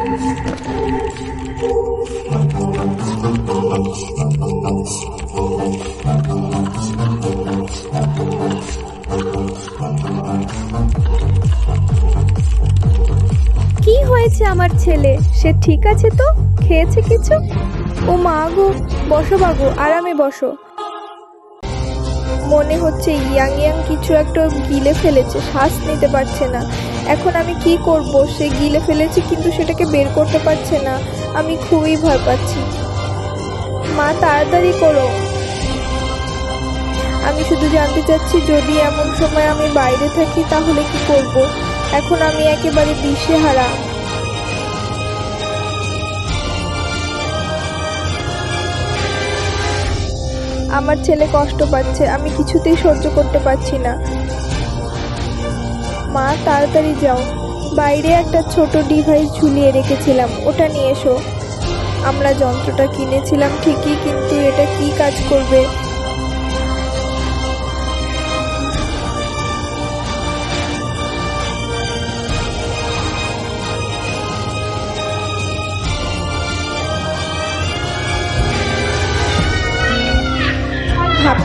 কি হয়েছে আমার ছেলে? সে ঠিক আছে তো? খেয়েছে কিছু? ও মা গো, বসো বাবু আরামে বসো। মনে হচ্ছে ইয়াং ইয়াং কিছু একটা গিলে ফেলেছে, শ্বাস নিতে পারছে না। এখন আমি কি করব? সে গিলে ফেলেছে, কিন্তু সেটাকে বের করতে পারছে না। আমি খুবই ভয় পাচ্ছি। মা, তাড়াতাড়ি করো। আমি শুধু জানতে চাচ্ছি, যদি এমন সময় আমি বাইরে থাকি, তাহলে কি করব? এখন আমি একেবারে দিশেহারা। আমার ছেলে কষ্ট পাচ্ছে, আমি কিছুতেই সহ্য করতে পারছি না। মা, তাড়াতাড়ি যাও। বাইরে একটা ছোট ডিভাইস ঝুলিয়ে রেখেছিলাম। ওটা নিয়ে এসো। আমরা যন্ত্রটা কিনেছিলাম ঠিকই, কিন্তু এটা কি কাজ করবে?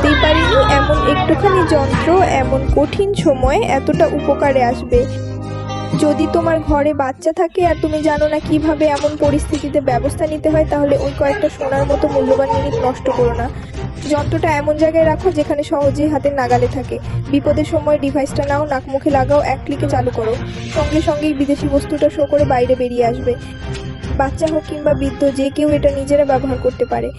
ভাবতেই পারিনি, এমন একটুখানি যন্ত্র, এমন কঠিন সময়ে এতটা উপকারে আসবে। যদি তোমার ঘরে বাচ্চা থাকে আর তুমি জানো না কীভাবে এমন পরিস্থিতিতে ব্যবস্থা নিতে হয়, তাহলে ওই কয়েকটা সোনার মতো মূল্যবান মিনিট নষ্ট করো না। যন্ত্রটা এমন জায়গায় রাখো যেখানে সহজেই হাতের নাগালে থাকে। বিপদের সময় ডিভাইসটা নাও নাক মুখে লাগাও, এক ক্লিকে চালু করো। সঙ্গে সঙ্গেই বিদেশি বস্তুটা শো করে বাইরে বেরিয়ে আসবে। বাচ্চা হোক কিংবা বৃদ্ধ, যে কেউ এটা নিজেরা ব্যবহার করতে পারে।